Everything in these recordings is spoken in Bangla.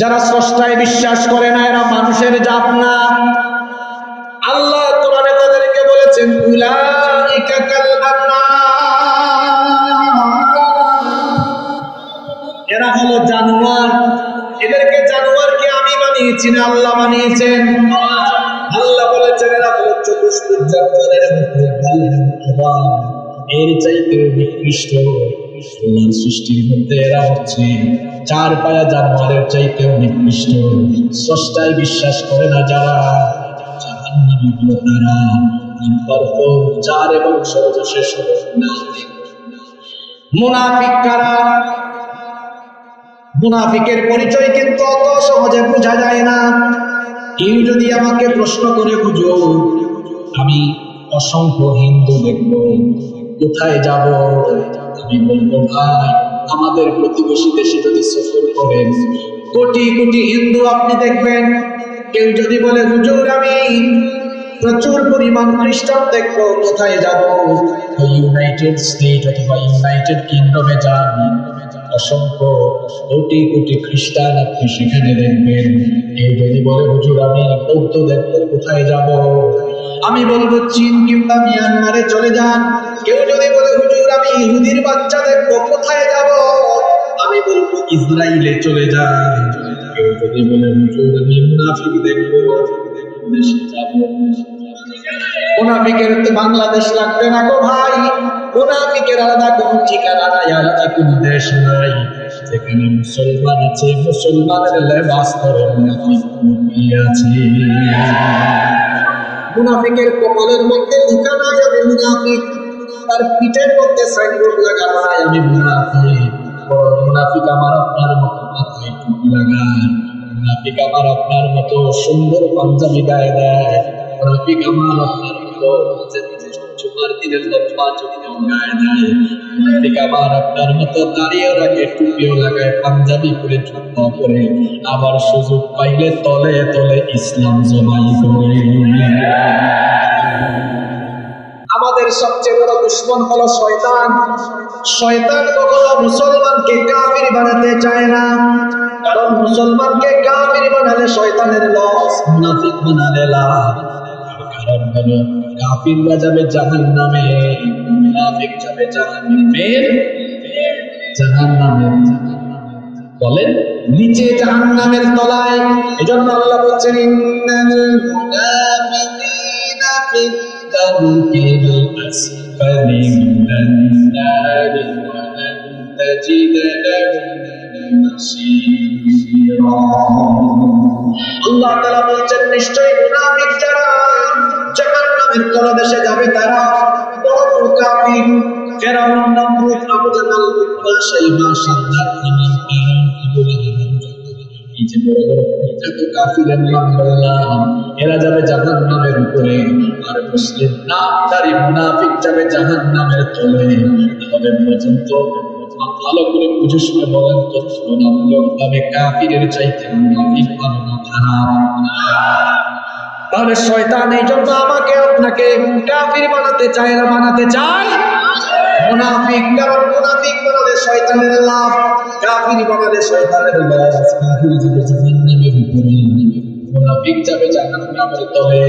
যারা স্রষ্টায় বিশ্বাস করে না, এরা মানুষের জাত না। আল্লাহ কোরআনে তাদেরকে বলেছেন এরা হলো জানোয়ার। এদেরকে জানোয়ারকে আমি বানিয়েছি না, আল্লাহ বানিয়েছেন। আল্লাহ বলেছেন, এরা হলো চতুষ্পদ জানোয়ারের মতো। এর চাইতে নিকৃষ্ট আল্লাহর সৃষ্টির মধ্যে এরা হচ্ছে চার পায়া জানোয়ারের স্রষ্টায় বিশ্বাস করে না যারা মুনাফিকের পরিচয় কিন্তু অত সহজে বোঝা যায় না। কেউ যদি আমাকে প্রশ্ন করে বুঝো আমি অসংখ্য হিন্দু দেখব, কোথায় যাব? বলব ভাই? আমাদের প্রতিবেশী দেশে যদি সফর করেন কোটি কোটি হিন্দু আপনি দেখবেন, কেউ যদি বলে, হুজুর, আমি প্রচুর পরিমাণ খ্রিস্টান দেখব, কোথায় যাব? ইউনাইটেড স্টেট অথবা ইউনাইটেড কিংডমে যান। অসংখ্য কোটি কোটি খ্রিস্টান আপনি সেখানে দেখবেন। কেউ যদি বলে, হুজুর, আমি বৌদ্ধ দেখব, কোথায় যাব? আমি বলব চীন কিংবা মিয়ানমারে চলে যান। কেউ যদি বলে, হুজুর, আমি ইহুদির বাচ্চা দেখব, কোথায় যাব? আমি বলব ইসরায়েলে চলে যান। কেউ যদি বলে, হুজুর, আমি মুনাফিক দেখব, দেশে যাব। মুনাফিকের তো বাংলাদেশ লাগবে না গো ভাই। মুনাফিকের আলাদা কোন ঠিকানা নাই, আলাদা কোন দেশ নাই। যেখানে মুসলমান আছে, মুসলমানের লেবাস করে মুনাফিক আছে। মুনাফিকের কপালের মধ্যে লিখা নাই, আমি মুনাফিক। তার পিঠের মধ্যে সাইনবোর্ড লাগানো নাই, আমি মুনাফিক। মুনাফিক আমার আপনার মতো মাথায় টুপি লাগায়। মুনাফিক আমার আপনার মতো সুন্দর পাঞ্জাবি গায়ে দেয়। মুনাফিক আমার আপনার মতো মাঝে মাঝে জুমার দিনের লম্বা চুড়িও গায়ে দেয়। মুনাফিক আমার আপনার মতো দাঁড়িয়ে রাখে, টুপিও লাগায় পাঞ্জাবি পরে জুব্বা পরে। আবার সুযোগ পাইলে তলে তলে ইসলাম জমাই করে। আমাদের সবচেয়ে বড় দুশ্মন হলো শয়তান। শয়তান কখনো মুসলমানকে কাফির বানাতে চায় না। কারণ মুসলমানকে কাফির বানালে শয়তানের লস, মুনাফিক বানালে লাভ। যাবে জাহান নামে মুনাফিক যাবে জাহান্নামে। জাহান্নামে। বলেন, নিচে জাহান্নামের তলায়। এজন্য আল্লাহ বলছেন আল্লাহ বলছেন, নিশ্চয়ই মুনাফিক যারা জাহান্নামের তলদেশে যাবে তারা। এরা যাবে জাহান নামের উপরে, আর মুসলিম নামধারী মুনাফিক যাবে জাহান নামের তলে। তাহলে পর্যন্ত ভালো করে বুঝে শুনে বলেন তো তুলনামূলক ভাবে কাফিরের চাইতে মুনাফিক ভালো না, খারাপ। তাহলে শয়তান এই জন্য আমাকে আপনাকে কাফির বানাতে চায় না, বানাতে চায়। মুনাফিক, কারণ মুনাফিক বানালে শয়তানের লাভ, কাফির বানালে শয়তানের লস কাফির যাবে জাহান্নামের উপরে মুনাফিক যাবে জাহান্নামের তলে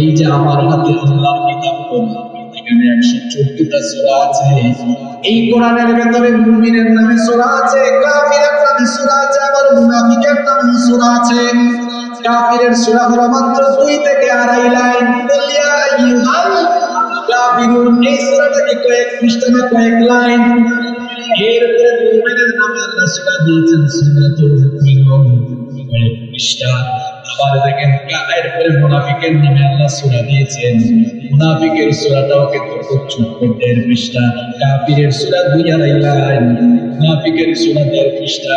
এই যে আমার হাতে আল্লাহর কিতাব কোরআন এখানে একশো চোদ্দটা সূরা আছে। এই কোরআনের ভেতরে মুমিনের নামে সূরা আছে, কাফিরের নামে সূরা আছে, আবার মুনাফিকের নামে সূরা আছে। কাফিরের থেকে আড়াই লাইন। আইয়ুহাল কাফিরুন। এই কয়েক পৃষ্ঠানে কয়েক লাইন? এরপরে মুমিনের নামে আল্লাহ দিয়েছেন মুমিনুন। কয়েক পৃষ্ঠা। আবার দেখেন এরপরে মুনাফিকের নামে আল্লাহ সূরা দিয়েছেন। মুনাফিকের কিন্তু খুব দেড় পৃষ্ঠা। কাফিরের দুই আড়াই লাইন, মুনাফিকের সূরা দেড় পৃষ্ঠা।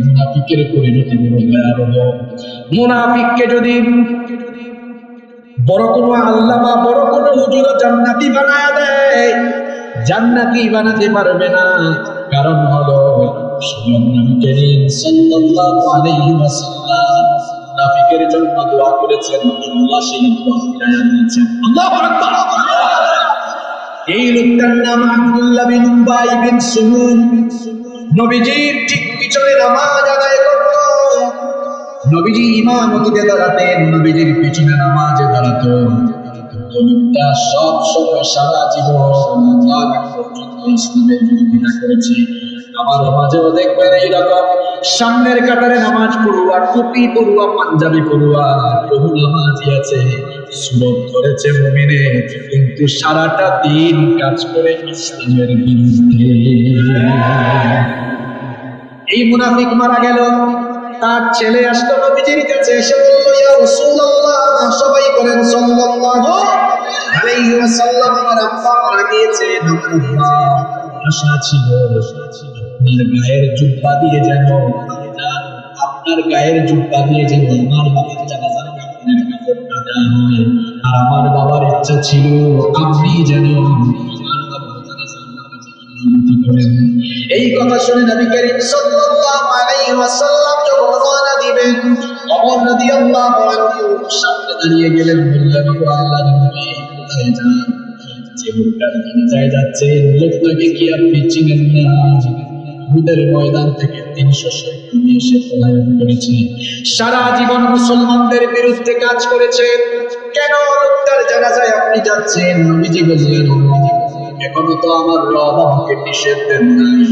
মুনাফিকের পরিণতি মুনাফিককে যদি বড় কোনো আল্লামা, বড় কোনো হুজুর জান্নাতি বানায় দেয়, জান্নাতি বানাতে পারবে না। কারণ হলো স্বয়ং সাল্লাল্লাহু আলাইহি ওয়াসাল্লাম মুনাফিকের জন্য দোয়া করেছেন, আল্লাহ সেই দোয়া ফিরাইয়া আল্লাহু আকবার। এই লোকটার নাম আব্দুল্লাহ বিন উবাই বিন সুলুল নবীজির ঠিক পিছনে নামাজ আদায় করত। নবীজি ইমামতিতে দাঁড়াতেন, নবীজির পিছনে নামাজে দাঁড়াত। কিন্তু সব সময় সারা জীবন পর্যন্ত ইসলামের বিরোধিতা করেছে। মাঝেও দেখবেন এইরকম। সামনের কাতারে নামাজ পড়ুয়া, টুপি পড়ুয়া, পাঞ্জাবি পড়ুয়া বহু নামাজি আছে মুমিনে, কিন্তু সারাটা দিন কাজ করে ইসলামের বিরুদ্ধে। এই মুনাফিক মারা গেল। তার ছেলে আসলো নবীজির কাছে এসে বলল, ইয়া রাসূলুল্লাহ সবাই বলেন, সাল্লাল্লাহু আলাইহি ওয়াসাল্লাম আমার আব্বা মারা গিয়েছে আমার আব্বা আশা ছিল গায়ের জুব্বা দিয়ে যেন আপনার গায়ের জুব্বা দিয়ে যেন আমার বাবার জানাজার কাপড়ের কাপড়টা দেওয়া হয়। আর আমার বাবার ইচ্ছা ছিল, আপনি যেন এই কথা শুনে নবী করিম সাল্লাল্লাহু আলাইহি ওয়াসাল্লাম যখন রওনা দিবেন ওমর রাদিয়াল্লাহু আনহু সামনে দাঁড়িয়ে গেলেন, বললেন, ও আল্লাহর নবী কোথায় যান? যে লোকটা জানাজায় যাচ্ছে, লোকটাকে কি আপনি চিনেন না? উহুদের ময়দান থেকে তিনশো সৈন্য নিয়ে এসে পলায়ন করেছে সারা জীবন মুসলমানদের বিরুদ্ধে কাজ করেছে কেন লোকটার জানাজায় আপনি যাচ্ছেন নবীজি বললেন এখনও তো আমার রব আমাকে নিষেধ দেন নাই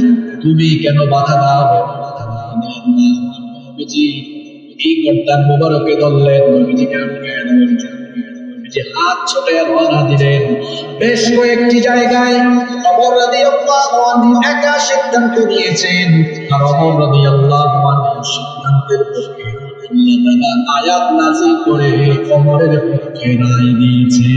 তুমি কেন বাধা দাও নবীজি এই গর্দান মোবারকে ধরলেন নবীজিকে আটকায় দেওয়ার জন্য নবীজি হাত ছোটে রওনা দিলেন। বেশ কয়েকটি জায়গায় অমর রাদিয়াল্লাহু একা সিদ্ধান্ত নিয়েছেন। আর অমর রাদিয়াল্লাহু সিদ্ধান্তের পক্ষে আয়াত নাযিল করে অমরের পক্ষে রায় দিয়েছে